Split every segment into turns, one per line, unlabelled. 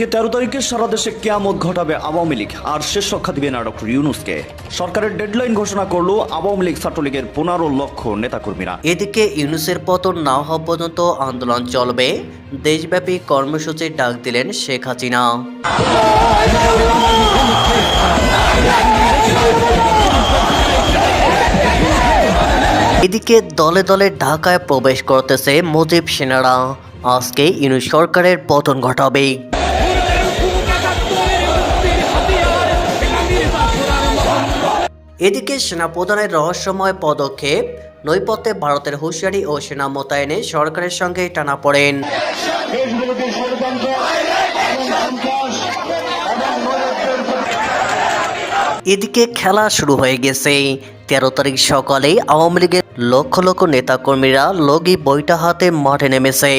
আজকে তেরো তারিখে সারা দেশে কেয়ামত ঘটাবে আওয়ামী লীগ, আর শেষ রক্ষা দিবে না ডক্টর ইউনুসকে। সরকারের ডেডলাইন ঘোষণা করল আওয়ামী লীগ ছাত্রলীগের পনেরো লক্ষ নেতাকর্মীরা।
এদিকে ইউনুসের পতন না হওয়া পর্যন্ত আন্দোলন চলবে, দেশব্যাপী কর্মসূচির ডাক দিলেন শেখ হাসিনা। এদিকে দলে দলে ঢাকায় প্রবেশ করতেছে মুজিব সেনারা। আজকে ইউনুস সরকারের পতন ঘটাবে। এদিকে সেনাপ্রধানের রহস্যময় পদক্ষেপ, নৈপথ্যে ভারতের হুঁশিয়ারি ও সেনা মোতায়েনে সরকারের সঙ্গে টানা পড়েন। এদিকে খেলা শুরু হয়ে গেছে। তেরো তারিখ সকালে আওয়ামী লীগের লক্ষ লক্ষ নেতাকর্মীরা লগি বইটা হাতে মাঠে নেমেছে।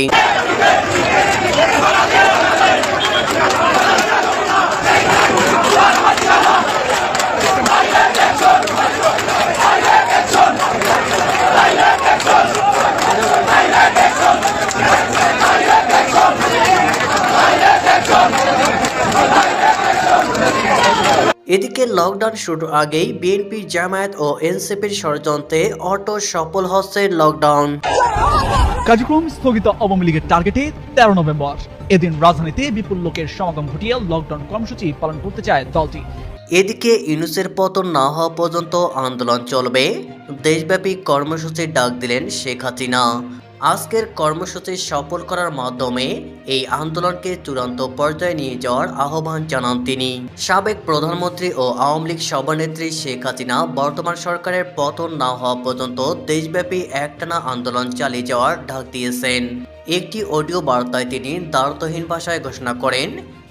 এদিকে লকডাউন শুরুর আগেই বিএনপি জামায়াত ও এনসিপির ষড়যন্ত্রে অটো সফল হচ্ছে লকডাউন।
কার্যক্রম স্থগিত আওয়ামী লীগের টার্গেটে তেরো নভেম্বর। এদিন রাজধানীতে বিপুল লোকের সমাগম ঘটিয়ে লকডাউন কর্মসূচি পালন করতে চায় দলটি।
এদিকে ইউনুসের পতন না হওয়া পর্যন্ত আন্দোলন চলবে। দেশব্যাপী কর্মসূচির ডাক দিলেন শেখ হাসিনা। আজকের কর্মসূচি সফল করার মাধ্যমে এই আন্দোলনকে চূড়ান্ত পর্যায়ে নিয়ে যাওয়ার আহ্বান জানান তিনি। সাবেক প্রধানমন্ত্রী ও আওয়ামী লীগ সভানেত্রী শেখ হাসিনা বর্তমান সরকারের পতন না হওয়া পর্যন্ত দেশব্যাপী একটানা আন্দোলন চালিয়ে যাওয়ার ডাক দিয়েছেন। একটি অডিও বার্তায় তিনি দায়িত্বহীন ভাষায় ঘোষণা করেন,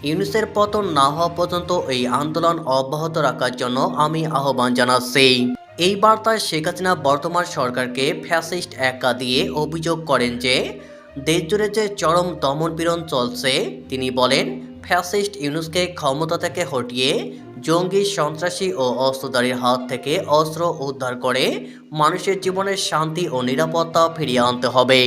ইউনুসের পতন না হওয়া পর্যন্ত এই আন্দোলন অব্যাহত রাখার জন্য আমি আহ্বান জানাচ্ছি। এই বার্তায় শেখ হাসিনা বর্তমান সরকারকে ফ্যাসিস্ট একা দিয়ে অভিযোগ করেন যে দেশজুড়ে যে চরম দমনপীড়ন চলছে, তিনি বলেন ফ্যাসিস্ট ইউনুসকে ক্ষমতা থেকে হটিয়ে জঙ্গি, সন্ত্রাসী ও অস্ত্রধারীর হাত থেকে অস্ত্র উদ্ধার করে মানুষের জীবনের শান্তি ও নিরাপত্তা ফিরিয়ে আনতে হবে।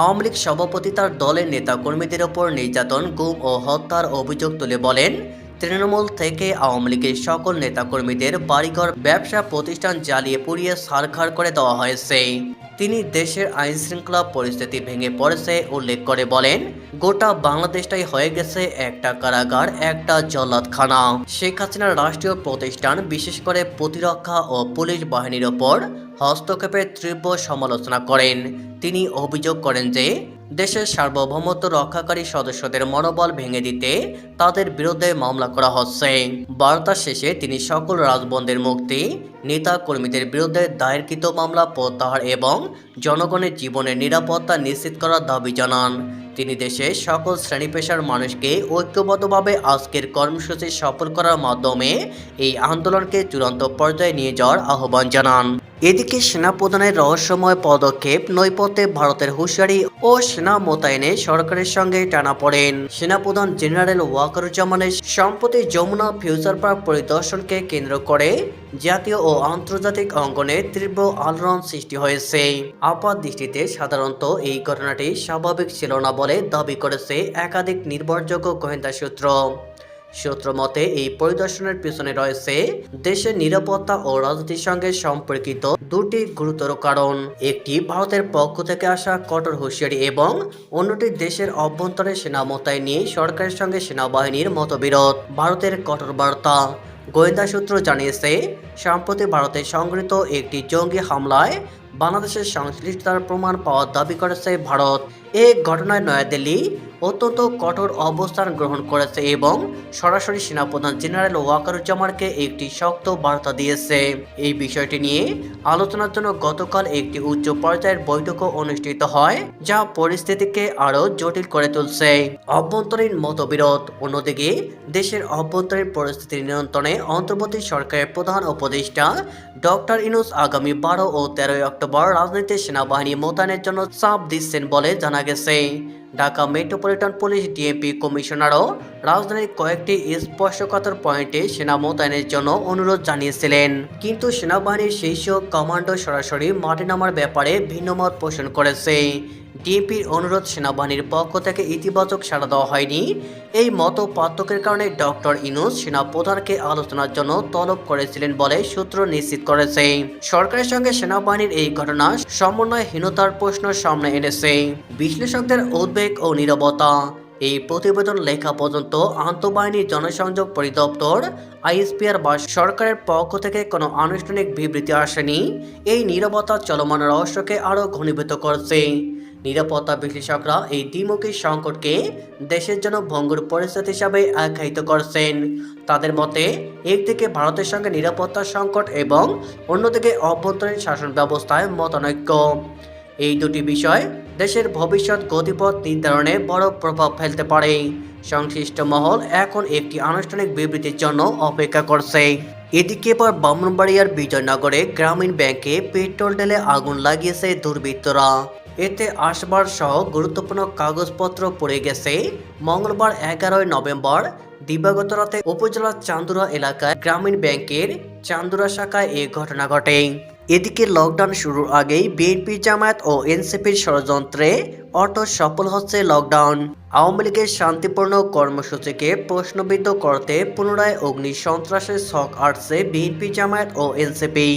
আওয়ামী লীগ সভাপতি তার দলের নেতাকর্মীদের ওপর নির্যাতন, গুম ও হত্যার অভিযোগ তুলে বলেন তৃণমূল থেকে আওয়ামী লীগের সকল নেতাকর্মীদের বাড়িঘর ব্যবসা প্রতিষ্ঠান জ্বালিয়ে পুড়িয়ে সারখার করে দেওয়া হয়েছে। তিনি দেশের আইন শৃঙ্খলা পরিস্থিতি ভেঙে পড়েছে, উল্লেখ করে বলেন, গোটা বাংলাদেশটাই হয়ে গেছে একটা কারাগার, একটা জল্লাদখানা। শেখ হাসিনার রাষ্ট্রীয় প্রতিষ্ঠান, বিশেষ করে প্রতিরক্ষা ও পুলিশ বাহিনীর ওপর হস্তক্ষেপের তীব্র সমালোচনা করেন। তিনি অভিযোগ করেন যে দেশের সার্বভৌমত্ব রক্ষাকারী সদস্যদের মনোবল ভেঙে দিতে তাদের বিরুদ্ধে মামলা করা হচ্ছে। বার্তা শেষে তিনি সকল রাজবন্দের মুক্তি, নেতা কর্মীদের বিরুদ্ধে দায়েরকৃত মামলা প্রত্যাহার এবং জনগণের জীবনের নিরাপত্তা নিশ্চিত করার দাবি জানান। তিনি দেশের সকল শ্রেণি পেশার মানুষকে ঐক্যবদ্ধভাবে আজকের কর্মসূচি সফল করার মাধ্যমে এই আন্দোলনকে চূড়ান্ত পর্যায়ে নিয়ে যাওয়ার আহ্বান জানান। এদিকে সেনাপ্রধানের রহস্যময় পদক্ষেপ নৈপথ্যে ভারতের হুঁশিয়ারি ও সেনা মোতায়েনে সরকারের সঙ্গে টানা পড়েন। সেনাপ্রধান জেনারেল ওয়াকারুজ্জামানের সম্প্রতি যমুনা ফিউচার পার্ক পরিদর্শনকে কেন্দ্র করে জাতীয় ও আন্তর্জাতিক অঙ্গনে তীব্র আলোড়ন সৃষ্টি হয়েছে। আপাত দৃষ্টিতে সাধারণত এই ঘটনাটি স্বাভাবিক ছিল না বলে দাবি করেছে একাধিক নির্ভরযোগ্য গোয়েন্দা সূত্র। সূত্র মতে, এই পরিদর্শনের পিছনে রয়েছে দেশের নিরাপত্তা ও রাজনীতির সঙ্গে সম্পর্কিত দুটি গুরুতর কারণ। একটি, ভারতের পক্ষ থেকে আসা কঠোর হুঁশিয়ারি এবং অন্যটি, দেশের অভ্যন্তরে সেনা মোতায়েন নিয়ে সরকারের সঙ্গে সেনাবাহিনীর মতবিরোধ। ভারতের কঠোর বার্তা গোয়েন্দা সূত্র জানিয়েছে, সম্প্রতি ভারতে সংগৃহীত একটি জঙ্গি হামলায় বাংলাদেশের সংশ্লিষ্টতার প্রমাণ পাওয়ার দাবি করেছে ভারত। এই ঘটনায় নয়াদিল্লি অত্যন্ত কঠোর অবস্থান গ্রহণ করেছে এবং সরাসরি সেনাপ্রধান জেনারেল ওয়াকারুজ্জামানকে একটি শক্ত বার্তা দিয়েছে। এই বিষয়টি নিয়ে আলোচনার জন্য গতকাল একটি উচ্চ পর্যায়ের বৈঠকও অনুষ্ঠিত হয়, যা পরিস্থিতিকে আরও জটিল করে তুলছে। অভ্যন্তরীণ মতবিরোধ, অন্যদিকে দেশের অভ্যন্তরীণ পরিস্থিতি নিয়ন্ত্রণে অন্তর্বর্তী সরকারের প্রধান উপদেষ্টা ডক্টর ইনুস আগামী বারো ও তেরোই অক্টোবর রাজনীতি সেনাবাহিনী মোতায়েনের জন্য চাপ দিচ্ছেন বলে জানা গেছে ঢাকা মেট্রোপলিটন পুলিশ ডিএমপি কমিশনারও রাজধানীর কয়েকটি স্পর্শকাতর পয়েন্টে সেনা মোতায়েনের জন্য অনুরোধ জানিয়েছিলেন। কিন্তু সেনাবাহিনীর শীর্ষ কমান্ডো সরাসরি মাঠে নামার ব্যাপারে ভিন্নমত পোষণ করেছে। ডিএপির অনুরোধ সেনাবাহিনীর পক্ষ থেকে ইতিবাচক সাড়া দেওয়া হয়নি। এই মত পার্থক্যের কারণে ডক্টর ইনুস সেনা প্রধানকে আলোচনার জন্য তলব করেছিলেন বলে সূত্র নিশ্চিত করেছে। সরকারের সঙ্গে সেনাবাহিনীর এই ঘটনা সমন্বয়হীনতার প্রশ্ন সামনে এনেছে। বিশ্লেষকদের উদ্বেগ ও নীরবতা। এই প্রতিবেদন লেখা পর্যন্ত আন্তঃবাহিনী জনসংযোগ পরিদপ্তর, আইএসপিআর বা সরকারের পক্ষ থেকে কোনো আনুষ্ঠানিক বিবৃতি আসেনি। এই নীরবতা চলমান রহস্যকে আরও ঘনীভূত করছে। নিরাপত্তা বিশ্লেষকরা এই দ্বিমুখী সংকটকে দেশের জন্য ভঙ্গুর পরিস্থিতি হিসাবে আখ্যায়িত করছেন। তাদের মতে, একদিকে ভারতের সঙ্গে নিরাপত্তা সংকট এবং অন্যদিকে অভ্যন্তরীণ শাসন ব্যবস্থায় মতানৈক্য। এই দুটি বিষয় দেশের ভবিষ্যৎ গতিপথ নির্ধারণে বড় প্রভাব ফেলতে পারে। সংশ্লিষ্ট মহল এখন একটি আনুষ্ঠানিক বিবৃতির জন্য অপেক্ষা করছে। এদিকে এবার ব্রাহ্মণবাড়িয়ার বিজয়নগরে গ্রামীণ ব্যাংকে পেট্রোল ঢেলে আগুন লাগিয়েছে দুর্বৃত্তরা। এতে আসবার সহ গুরুত্বপূর্ণ কাগজপত্র পড়ে গেছে। মঙ্গলবার এগারোই নভেম্বর দিবাগত রাতে উপজেলার চান্দুরা এলাকায় গ্রামীণ ব্যাংকের চান্দুরা শাখায় এই ঘটনা ঘটে। এদিকে লকডাউন শুরুর আগেই বিএনপি জামায়াত ও এনসিপির ষড়যন্ত্রে অটো সফল হচ্ছে লকডাউন আওয়ামী লীগের শান্তিপূর্ণ কর্মসূচিকে প্রশ্নবিদ্ধ করতে পুনরায় অগ্নি সন্ত্রাসের শখ আসছে বিএনপি জামায়াত ও এনসিপি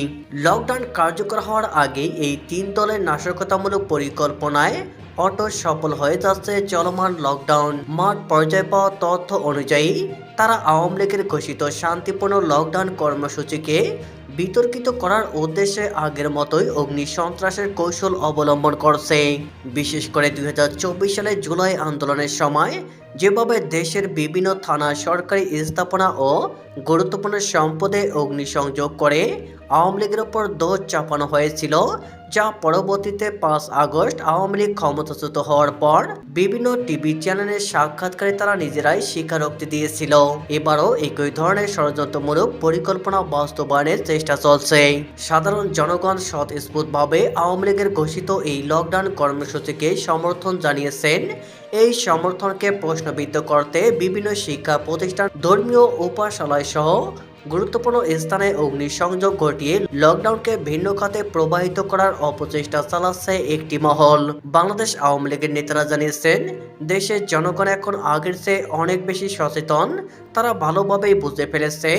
লকডাউন কার্যকর হওয়ার আগেই এই তিন দলের নাশকতামূলক পরিকল্পনায় অটো সফল হয়ে যাচ্ছে চলমান লকডাউন মাঠ পর্যায়ে পাওয়া তথ্য অনুযায়ী, তারা আওয়ামী লীগের ঘোষিত শান্তিপূর্ণ লকডাউন কর্মসূচিকে বিতর্কিত করার উদ্দেশ্যে আগের মতোই অগ্নি সন্ত্রাসের কৌশল অবলম্বন করছে। বিশেষ করে দুই সালে জুলাই আন্দোলনের সময় যেভাবে দেশের বিভিন্ন থানা সরকারি স্থাপনা ও গুরুত্বপূর্ণ সম্পদে অগ্নিসংযোগ করে আওয়ামী লীগের ওপর দোষ চাপানো হয়েছিল, যা পরবর্তীতে পাঁচ আগস্ট আওয়ামী লীগ ক্ষমতাচ্যুত হওয়ার পর বিভিন্ন টিভি চ্যানেলের সাক্ষাৎকারে তারা নিজেরাই স্বীকারোক্তি দিয়েছিল। এবারও একই ধরনের ষড়যন্ত্রমূলক পরিকল্পনা বাস্তবায়নের চলছে। সাধারণ জনগণ স্বতঃস্ফূর্তভাবে আওয়ামী লীগের ঘোষিত এই লকডাউন কর্মসূচিকে সমর্থন জানিয়েছেন। এই সমর্থনকে প্রশ্নবিদ্ধ করতে বিভিন্ন শিক্ষা প্রতিষ্ঠান, ধর্মীয় উপাসালয় সহ গুরুত্বপূর্ণ স্থানে অগ্নিসংযোগ ঘটিয়ে লকডাউনকে ভিন্ন খাতে প্রবাহিত করার অপচেষ্টা চালাচ্ছে একটি মহল। বাংলাদেশ আওয়ামী লীগের নেতারা জানিয়েছেন, দেশের জনগণ এখন আগের চেয়ে অনেক বেশি সচেতন। তারা ভালোভাবেই বুঝে ফেলেছে,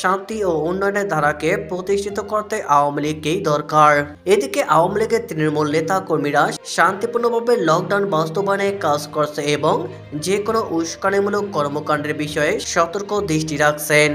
শান্তি ও উন্নয়নের ধারাকে প্রতিষ্ঠিত করতে আওয়ামী লীগকেই দরকার। এদিকে আওয়ামী লীগের তৃণমূল নেতা কর্মীরা শান্তিপূর্ণভাবে লকডাউন বাস্তবায়নে কাজ করছে এবং যে কোনো উস্কানিমূলক কর্মকাণ্ডের বিষয়ে সতর্ক দৃষ্টি রাখছেন।